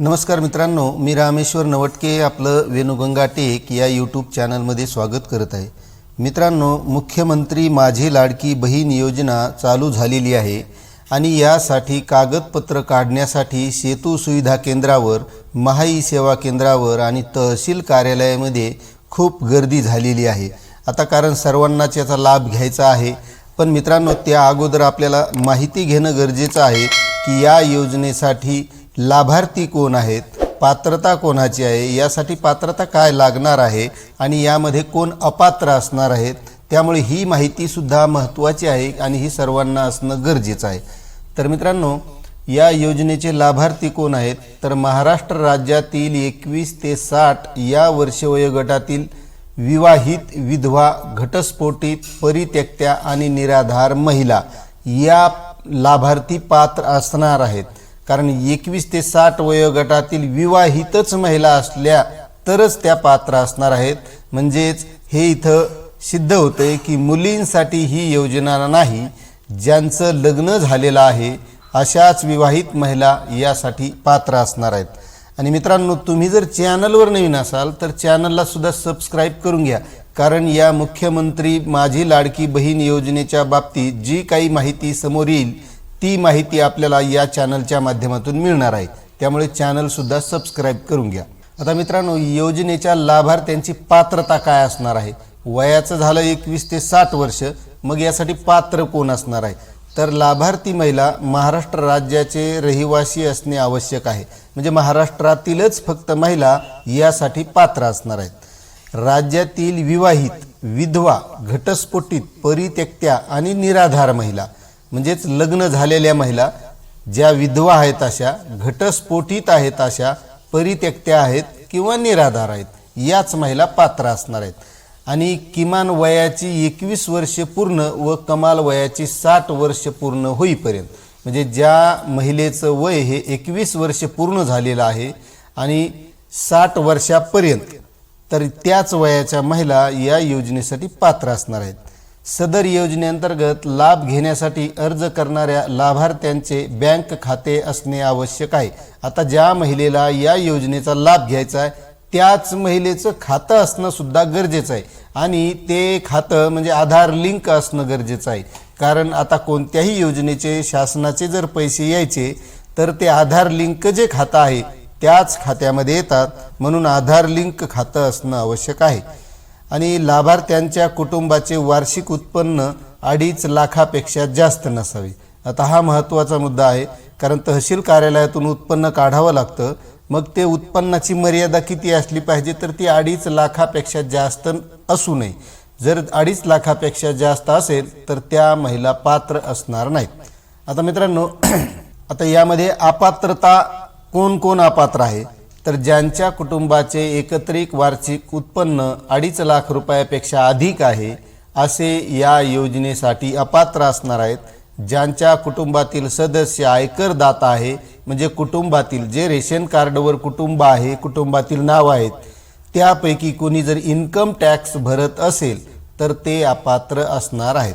नमस्कार मित्रांनो मी रामेश्वर नवटके आपलं वेणुगंगा टेक या यूट्यूब चॅनलमध्ये स्वागत करत आहे. मित्रांनो मुख्यमंत्री माझी लाडकी बहीण योजना चालू झालेली आहे आणि यासाठी कागदपत्र काढण्यासाठी सेतू सुविधा केंद्रावर महाई सेवा केंद्रावर आणि तहसील कार्यालयामध्ये खूप गर्दी झालेली आहे. आता कारण सर्वांनाच याचा लाभ घ्यायचा आहे पण मित्रांनो त्या अगोदर आपल्याला माहिती घेणं गरजेचं आहे की या योजनेसाठी लाभार्थी कोण आहेत? पात्रता कोणाची आहे? यासाठी पात्रता काय लागणार आहे? आणि यामध्ये कोण अपात्र असणार आहेत? त्यामुळे ही माहितीसुद्धा महत्त्वाची आहे आणि ही सर्वांना असणं गरजेचं आहे. तर मित्रांनो या योजनेचे लाभार्थी कोण आहेत? तर महाराष्ट्र राज्यातील एकवीस ते साठ या वर्ष वयोगटातील विवाहित विधवा घटस्फोटित परित्यक्त्या आणि निराधार महिला या लाभार्थी पात्र असणार आहेत. कारण एकवीस ते साठ वयोगटातील विवाहितच महिला असल्या तरच त्या पात्र असणार आहेत. म्हणजेच हे इथं सिद्ध होतंय की मुलींसाठी ही योजना नाही ज्यांचं लग्न झालेलं आहे अशाच विवाहित महिला यासाठी पात्र असणार आहेत. आणि मित्रांनो तुम्ही जर चॅनलवर नवीन असाल तर चॅनलला सुद्धा सबस्क्राईब करून घ्या. कारण या मुख्यमंत्री माझी लाडकी बहीण योजनेच्या बाबतीत जी काही माहिती समोर येईल ती माहिती आपल्याला या चॅनलच्या माध्यमातून मिळणार आहे. त्यामुळे चॅनलसुद्धा सबस्क्राईब करून घ्या. आता मित्रांनो योजनेच्या लाभार्थ्यांची पात्रता काय असणार आहे? वयाचं झालं एकवीस ते साठ वर्ष मग यासाठी पात्र कोण असणार आहे? तर लाभार्थी महिला महाराष्ट्र राज्याचे रहिवासी असणे आवश्यक आहे. म्हणजे महाराष्ट्रातीलच फक्त महिला यासाठी पात्र असणार आहेत. राज्यातील विवाहित विधवा घटस्फोटित परित्यक्त्या आणि निराधार महिला म्हणजेच लग्न झालेल्या महिला ज्या विधवा आहेत अशा घटस्फोटित आहेत अशा परित्यक्त्या आहेत किंवा निराधार आहेत याच महिला पात्र असणार आहेत. आणि किमान वयाची एकवीस वर्ष पूर्ण व कमाल वयाची साठ वर्ष पूर्ण होईपर्यंत म्हणजे ज्या महिलेचं वय हे एकवीस वर्ष पूर्ण झालेलं आहे आणि साठ वर्षापर्यंत तर त्याच वयाच्या महिला या योजनेसाठी पात्र असणार आहेत. सदर योजनेअंतर्गत लाभ घेण्यासाठी अर्ज करणाऱ्या लाभार्थ्यांचे बँक खाते असणे आवश्यक आहे. आता ज्या महिलेला या योजनेचा लाभ घ्यायचा आहे त्याच महिलेचं खातं असणं सुद्धा गरजेचं आहे. आणि ते खातं म्हणजे आधार लिंक असणं गरजेचं आहे. कारण आता कोणत्याही योजनेचे शासनाचे जर पैसे यायचे तर ते आधार लिंक जे खातं आहे त्याच खात्यामध्ये येतात. म्हणून आधार लिंक खातं असणं आवश्यक आहे. आणि लाभार्थ्यांच्या कुटुंबाचे वार्षिक उत्पन्न अडीच लाखापेक्षा जास्त नसावे. आता हा महत्त्वाचा मुद्दा आहे कारण तहसील कार्यालयातून उत्पन्न काढावं लागतं. मग ते उत्पन्नाची मर्यादा किती असली पाहिजे तर ती अडीच लाखापेक्षा जास्त असू नये. जर अडीच लाखापेक्षा जास्त असेल तर त्या महिला पात्र असणार नाहीत. आता मित्रांनो आता यामध्ये अपात्रता कोण कोण अपात्र आहे? तर ज्यांच्या कुटुंबाचे एकत्रित वार्षिक उत्पन्न अडीच लाख रुपयापेक्षा अधिक आहे असे या योजनेसाठी अपात्र असणार आहेत. ज्यांच्या कुटुंबातील सदस्य आयकरदाता आहे म्हणजे कुटुंबातील जे रेशन कार्डवर कुटुंब आहे कुटुंबातील नाव आहेत त्यापैकी कोणी जर इन्कम टॅक्स भरत असेल तर ते अपात्र असणार आहेत.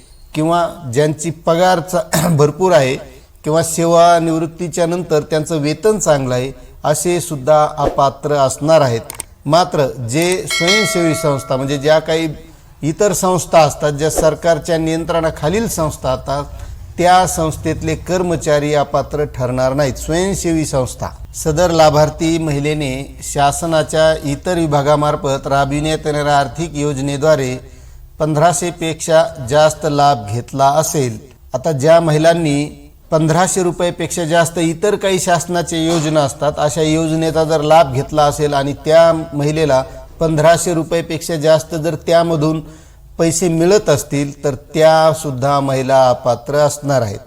किंवा ज्यांची पगार भरपूर आहे किंवा सेवानिवृत्तीच्या नंतर त्यांचं वेतन चांगलं आहे असे सुद्धा अपात्र असणार आहेत. मात्र जे स्वयंसेवी संस्था म्हणजे ज्या काही इतर संस्था असतात ज्या सरकारच्या नियंत्रणाखालील संस्था असतात त्या संस्थेतले कर्मचारी अपात्र ठरणार नाहीत. स्वयंसेवी संस्था. सदर लाभार्थी महिलेने शासनाच्या इतर विभागामार्फत राबविण्यात येणाऱ्या आर्थिक योजनेद्वारे पंधराशेपेक्षा जास्त लाभ घेतला असेल. आता ज्या महिलांनी पंधराशे रुपयेपेक्षा जास्त इतर काही शासनाच्या योजना असतात अशा योजनेचा जर लाभ घेतला असेल आणि त्या महिलेला पंधराशे रुपयेपेक्षा जास्त जर त्यामधून पैसे मिळत असतील तर त्यासुद्धा महिला अपात्र असणार आहेत.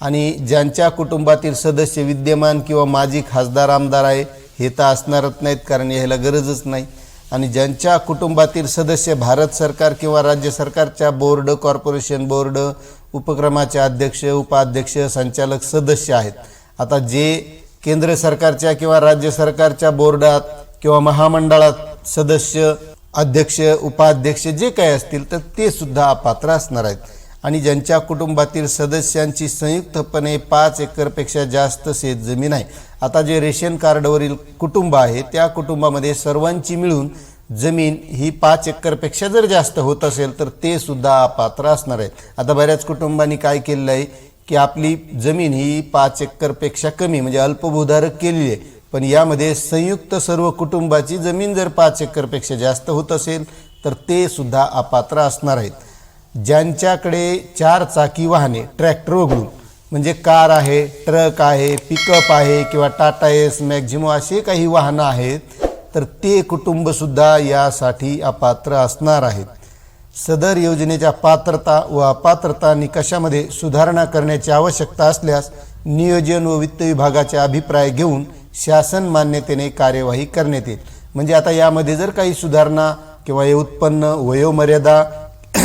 आणि ज्यांच्या कुटुंबातील सदस्य विद्यमान किंवा माजी खासदार आमदार आहे हे तर असणारच नाहीत कारण यायला गरजच नाही. आणि ज्यांच्या कुटुंबातील सदस्य भारत सरकार किंवा राज्य सरकारच्या बोर्ड कॉर्पोरेशन बोर्ड उपक्रमाचे अध्यक्ष उपाध्यक्ष संचालक सदस्य आहेत. आता जे केंद्र सरकारच्या किंवा राज्य सरकारच्या बोर्डात किंवा महामंडळात सदस्य अध्यक्ष उपाध्यक्ष जे काही असतील तर ते सुद्धा अपात्र असणार आहेत. आणि ज्यांच्या कुटुंबातील सदस्यांची संयुक्तपणे पाच एकरपेक्षा जास्त शेतजमीन आहे. आता जे रेशन कार्डवरील कुटुंब आहे त्या कुटुंबामध्ये सर्वांची मिळून जमीन ही पाच एकरपेक्षा जर जास्त होत असेल तर ते सुद्धा अपात्र असणार आहेत. आता बऱ्याच कुटुंबांनी काय केलेलं आहे की आपली जमीन ही पाच एकरपेक्षा कमी म्हणजे अल्पभूधारक केलेली आहे. पण यामध्ये संयुक्त सर्व कुटुंबाची जमीन जर पाच एकरपेक्षा जास्त होत असेल तर ते सुद्धा अपात्र असणार आहेत. ज्यांच्याकडे चार चाकी वाहने ट्रॅक्टर वगळून म्हणजे कार आहे ट्रक आहे पिकअप आहे किंवा टाटा एस मॅक्झिमो असे काही वाहनं आहेत तर ते कुटुंबसुद्धा यासाठी अपात्र असणार आहेत. सदर योजनेच्या पात्रता व अपात्रता निकषामध्ये सुधारणा करण्याची आवश्यकता असल्यास नियोजन व वित्त विभागाचे अभिप्राय घेऊन शासन मान्यतेने कार्यवाही करण्यात येईल. म्हणजे आता यामध्ये जर काही सुधारणा किंवा हे उत्पन्न वयोमर्यादा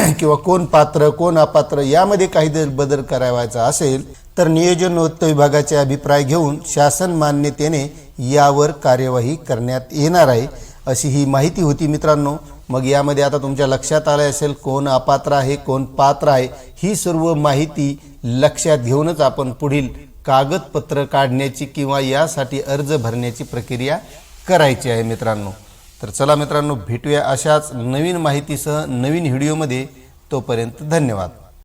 किंवा कोण पात्र कोण अपात्र यामध्ये काही बदल करावायचा असेल तर नियोजन वित्त विभागाचे अभिप्राय घेऊन शासन मान्यतेने यावर कार्यवाही करण्यात येणार आहे अशी ही माहिती होती मित्रांनो. मग यामध्ये आता तुमच्या लक्षात आलं असेल कोण अपात्र आहे कोण पात्र आहे ही सर्व माहिती लक्षात घेऊनच आपण पुढील कागदपत्र काढण्याची किंवा यासाठी अर्ज भरण्याची प्रक्रिया करायची आहे मित्रांनो. तर चला मित्रांनो भेटूया अशाच नवीन माहितीसह नवीन व्हिडिओमध्ये. तोपर्यंत धन्यवाद.